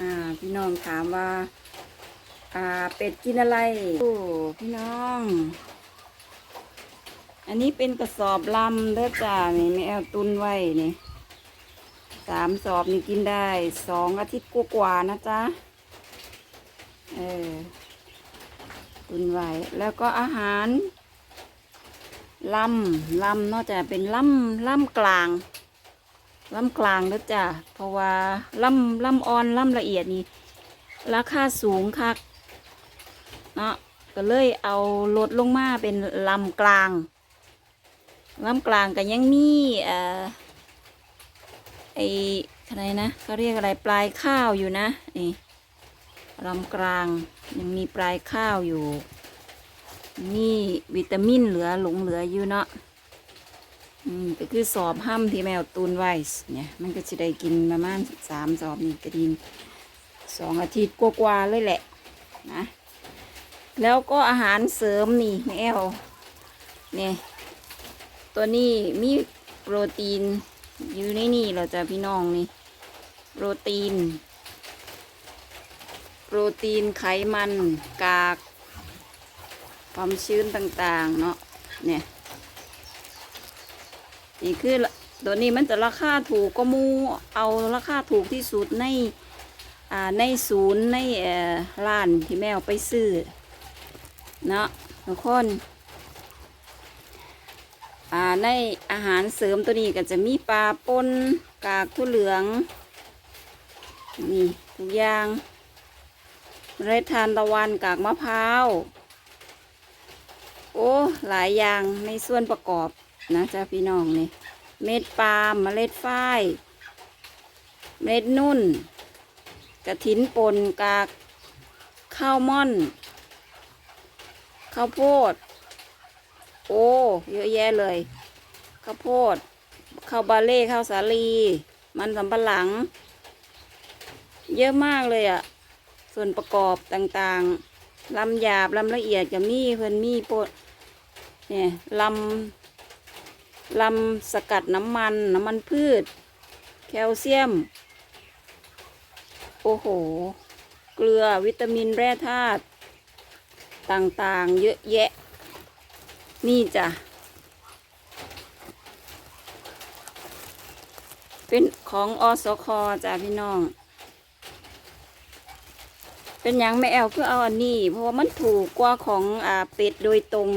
อ่า พี่น้องถามว่า อ่า เป็ดกินอะไรโอ้พี่น้อง อันนี้เป็นกระสอบลำเด้อจ้านี่ไม่เอาตุนไว้นี่สามสอบนี่กินได้สองอาทิตย์กว่าๆนะจ๊ะ เออ ตุนไว้ แล้วก็อาหารลำลำนอกจากเป็นลำลำกลาง ลำกลางแล้วจ้ะเพราะว่าลำลำอ่อนลำละเอียดนี่ราคาสูงคักเนาะก็เลยเอาลดลงมาเป็นลำกลางลำกลางก็ยังมีเอ่อไออะไรนะเขาเรียกอะไรปลายข้าวอยู่นะนี่ลำกลางยังมีปลายข้าวอยู่มีวิตามินเหลือหลงเหลืออยู่เนาะ อืมก็คือสอบห้ำที่แมวตูนไว้เนี่ยมันก็จะได้กินประมาณสามสอบนี่ก็ดีสองอาทิตย์กว่าๆเลยแหละนะแล้วก็อาหารเสริมนี่แมวเนี่ยตัวนี้มีโปรตีนอยู่ในนี่เราจะพี่น้องนี่โปรตีน โปรตีนไขมันกากความชื้นต่างๆเนาะเนี่ย นี่คือตัวนี้มันจะราคาถูกก็มูเอาราคาถูกที่สุดในอ่าในศูนย์ในเอ่อร้านที่แม่เอาไปซื้อเนาะทุกคนอ่าในอาหารเสริมตัวนี้ก็จะมีปลาปนกากทุเหลืองนี่ทุกอย่างเมล็ดทานตะวันกากมะพร้าว โอ้ หลายอย่างในส่วนประกอบ นะจ๊ะพี่น้องนี่เม็ดปาล์มเมล็ดฝ้าย เม็ดนุ่น กระถินปนกากข้าวม่อน ข้าวโพด โอ้เยอะแยะเลย ข้าวโพด ข้าวบาเล่ข้าวสาลี มันสำปะหลัง เยอะมากเลยอะส่วนประกอบต่างๆลำหยาบลำละเอียดกับมีเพิ่นมีโปดเนี่ยลำ ลำสกัดน้ำมัน น้ำมันพืช แคลเซียม โอ้โห เกลือวิตามินแร่ธาตุต่างๆ เยอะแยะ นี่จ้ะ เป็นของอสคจ้ะพี่น้อง เป็นหยังไม่แอลเพื่อเอาอันนี้ เพราะว่ามันถูกกว่าของอ่าเป็ดโดยตรง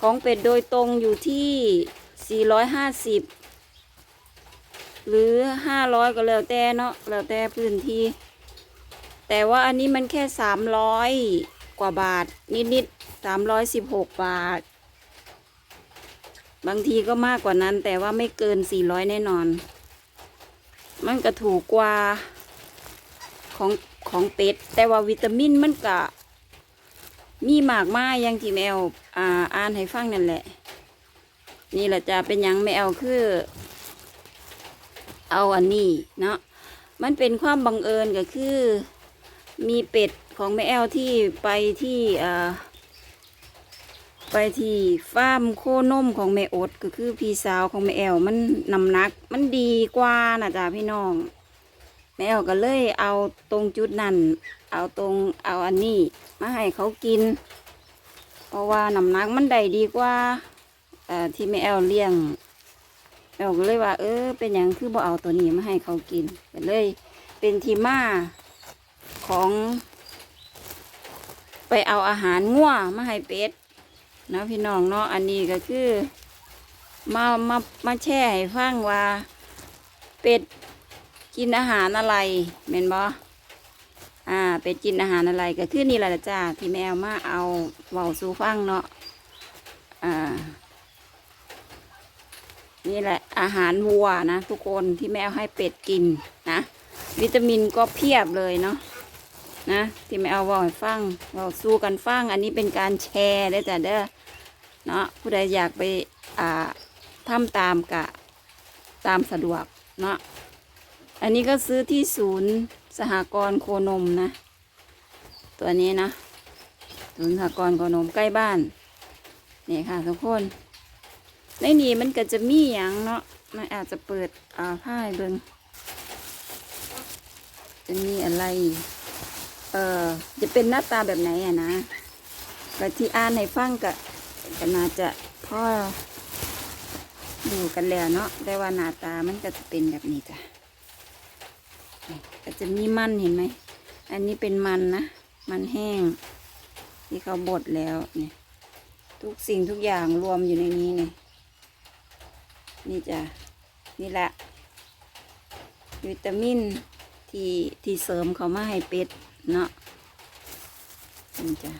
ของเป็ดโดยตรงอยู่ที่ 450 หรือ 500 ก็แล้วแต่เนาะแล้วแต่พื้นที่ แต่ว่าอันนี้มันแค่ 300 กว่าบาท นิดๆ316 บาท บางทีก็มากกว่านั้น แต่ว่าไม่เกิน 400 แน่นอน มันก็ถูกกว่าของของเป็ด แต่ว่าวิตามินมันก็ มีมากมายอย่างที่แมวอ่าอ่านให้ฟังนั่นแหละ นี่แหละจะเป็นยังแมวคือ เอาอันนี้เนาะมันเป็นความบังเอิญก็คือ มีเป็ดของแม่แอลที่ไปที่อ่าไปที่ฟาร์มโคนมของแม่อดก็คือพี่สาวของแม่แอลมันนำหนัก มันดีกว่านะจ๊ะพี่น้อง แม่แอลก็เลยเอาตรงจุดนั้น เอาตรงเอาอันนี้ มาให้เขากิน เพราะว่าน้ำหนักมันได้ดีกว่าที่แม่แอลเลี้ยงแม่แอก็เลยว่า เออ เป็นอย่างคือบ่เอาตัวนี้มาให้เขากินก็เลย เป็นที่มาของ ไปเอาอาหารง่วมาให้เป็ดนะพี่น้องเนาะอันนี้ก็คือ มามามาแช่ให้ฟังว่า เป็ด กินอาหารอะไรเมนบออ่า เป็ดกินอาหารอะไรก็คือนี่แหละจ้าที่แมวมาเอาเว้าสู่ฟังเนาะอ่านี่แหละอาหารวัวนะทุกคนที่แมวให้เป็ดกินนะ วิตามินก็เพียบเลยเนาะนะที่แมวบอกฟังบอกสู้กันฟังอันนี้เป็นการแชร์ได้อจ้ะเด้อเนาะผู้ใดอยากไปอ่าทำตามกะตามสะดวกเนาะ อันนี้ก็ซื้อที่ศูนย์สหกรณ์โคนมนะ ตัวนี้นะศูนย์สหกรณ์โคนมใกล้บ้าน นี่ค่ะทุกคน ในนี้มันก็จะมีอย่างเนาะมันอาจจะเปิดอ่าผ้าเบิงจะมีอะไร เอ่อ จะเป็นหน้าตาแบบไหนอะนะก็ที่อ่านให้ฟังก็ก็น่าจะพ่อดูกันแล้วเนาะ ได้ว่าหน้าตามันก็จะเป็นแบบนี้จ้ะ ก็จะมีมันเห็นไหม อันนี้เป็นมันนะ มันแห้ง ที่เขาบดแล้วเนี่ยทุกสิ่งทุกอย่างรวมอยู่ในนี้เนี่ยนี่จ้ะนี่แหละ วิตามินที่ที่เสริมเขามาให้เป็ดเนาะนี่จ้ะ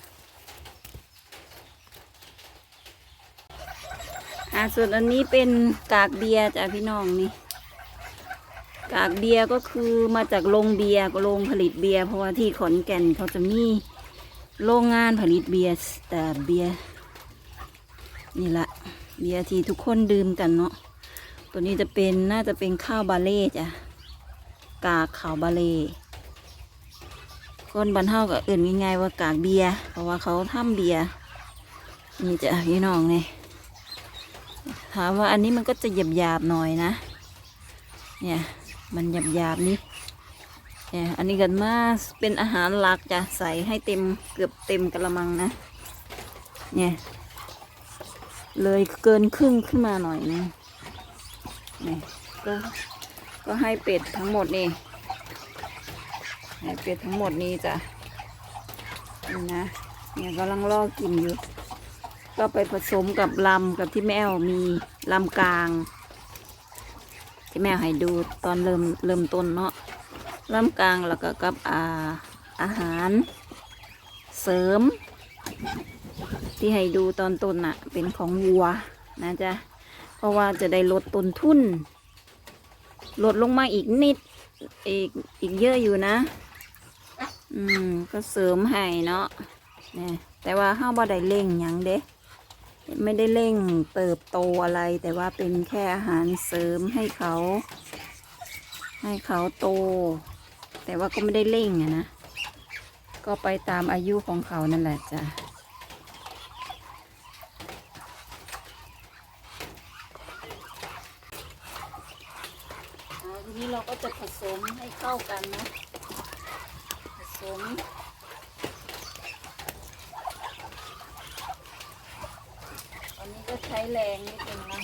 อ่าส่วนอันนี้เป็นกากเบียร์จ้ะพี่น้องนี่ กากเบียร์ก็คือมาจากโรงเบียร์โรงผลิตเบียร์เพราะว่าที่ขอนแก่นเขาจะมีโรงงานผลิตเบียร์แต่เบียร์นี่ละเบียร์ที่ทุกคนดื่มกันเนาะตัวนี้จะเป็นน่าจะเป็นข้าวบาเล่จ้ะกากขาวบาเล่คนบันเทากับอื่นง่ายๆว่ากากเบียร์เพราะว่าเขาทำเบียร์นี่จ้ะพี่น้องเนี่ยถามว่าอันนี้มันก็จะหยาบๆหน่อยนะ เนี่ย มันหยาบหยาบๆนี่เนี่ยอันนี้กันมาเป็นอาหารหลักจะใส่ให้เต็มเกือบเต็มกระมังนะ เนี่ยเลยเกินครึ่งขึ้นมาหน่อยนึงเนี่ยก็ก็ให้เป็ดทั้งหมดนี่ให้เป็ดทั้งหมดนี้จ้ะนี่นะเนี่ยกำลังลอกกินอยู่ ก็ไปผสมกับลำกับที่แม่แอวมีลำกลาง ที่แม่ให้ดูตอนเริ่มเริ่มต้นเนาะเริ่มกลางแล้วก็กับอาอาหาร เสริม ที่ให้ดูตอนต้นน่ะ เป็นของวัวนะจ๊ะเพราะว่าจะได้ลดต้นทุน ลดลงมาอีกนิด อีกอีกเยอะอยู่นะ อืม ก็เสริมให้เนาะเนี่ยแต่ว่าห้าบ่ได้เร่งยังเด้ ไม่ได้เร่งเติบโตอะไร แต่ว่าเป็นแค่อาหารเสริมให้เขา ให้เขาโต แต่ว่าก็ไม่ได้เร่งอะนะ ก็ไปตามอายุของเขานั่นแหละจ้ะทีนี้เราก็จะผสมให้เข้ากันนะ ผสม อันนี้ก็ใช้ แรงนิดนึงนะ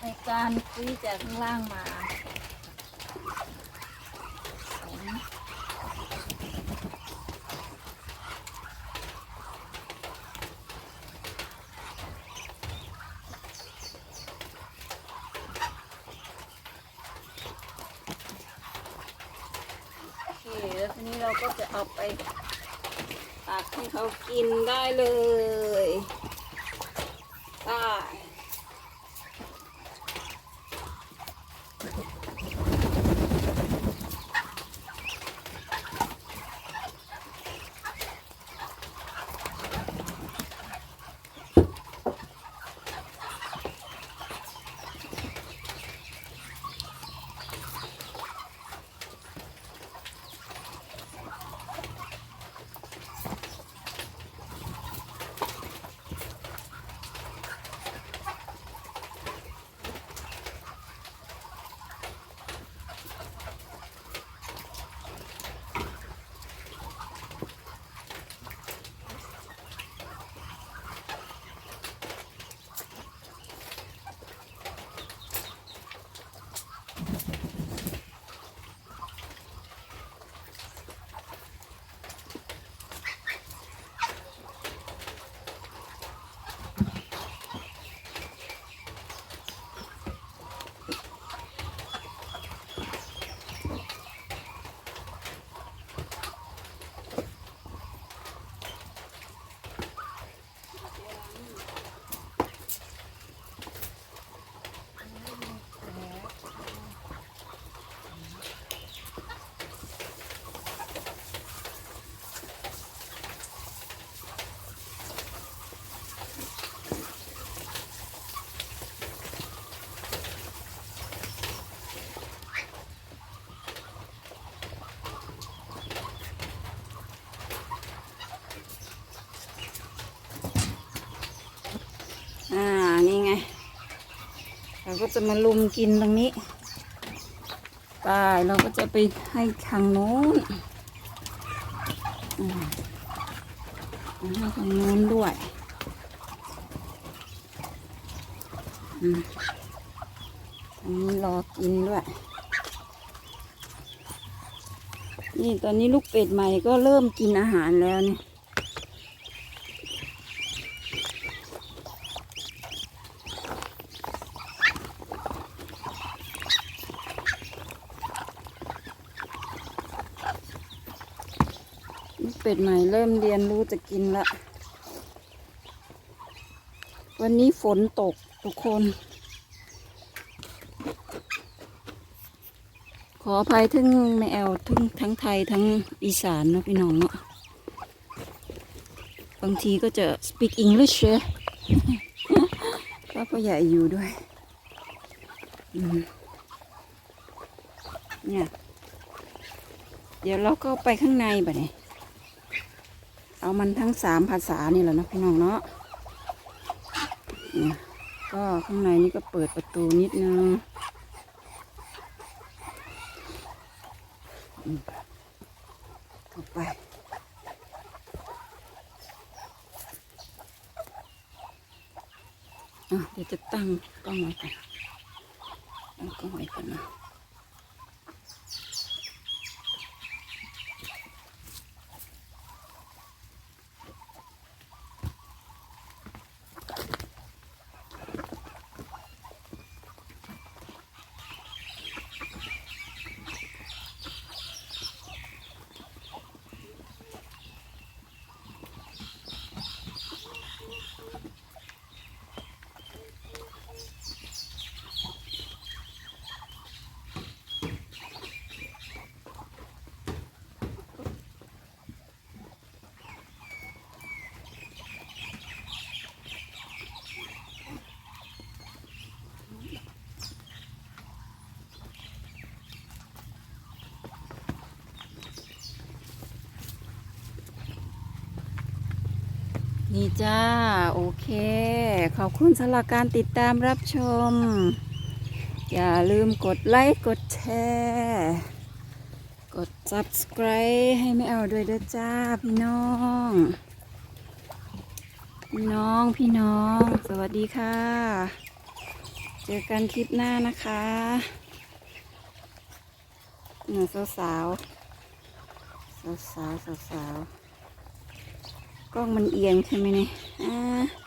ในการคุยจากข้างล่างมาโอเคแล้วทีนี้เราก็จะเอาไป ตักให้เขากินได้เลยได้อ่า นี่ไง เรา ก็จะมาลุมกินตรงนี้ไปเราก็จะไปให้ทางโน้นให้ทางโน้นด้วยอันนี้รอกินด้วย นี่ตอนนี้ลูกเป็ดใหม่ก็เริ่มกินอาหารแล้วนี่ เป็ดใหม่เริ่มเรียนรู้จะกินละ วันนี้ฝนตกทุกคน ขออภัยทั้งแมวทั้งทั้งไทยทั้งอีสานนะพี่น้องเนาะบางทีก็จะ speak English เชก็พ่อใหญ่อยู่ด้วย เนี่ย เดี๋ยวเราก็ไปข้างในบ่เนี่ย เอามันทั้งสามภาษานี่แหละนะพี่น้องเนาะก็ข้างในนี่ก็เปิดประตูนิดนึงอืมเข้าไปอะเดี๋ยวจะตั้งกล้องไว้ก่อนตั้งกล้องไว้ก่อนนะ นี่จ้า โอเค ขอบคุณสำหรับการติดตามรับชม อย่าลืมกดไลค์ กดแชร์กด subscribe ให้ไม่เอาด้วยเด้อจ้า พี่น้อง พี่น้องพี่น้อง สวัสดีค่ะ เจอกันคลิปหน้านะคะหนูสาวสาวสาวสาวสาวสาว กล้องมันเอียงใช่ไหมเนี่ยอ่า